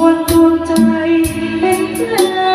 วนดวงใจเป็นเพลง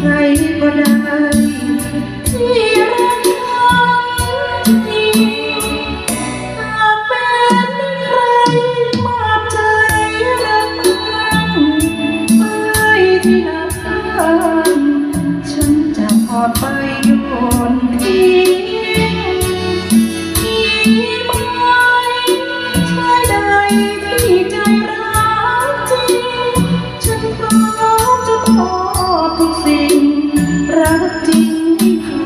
ใครก็ได้ รักจริงไม่พอ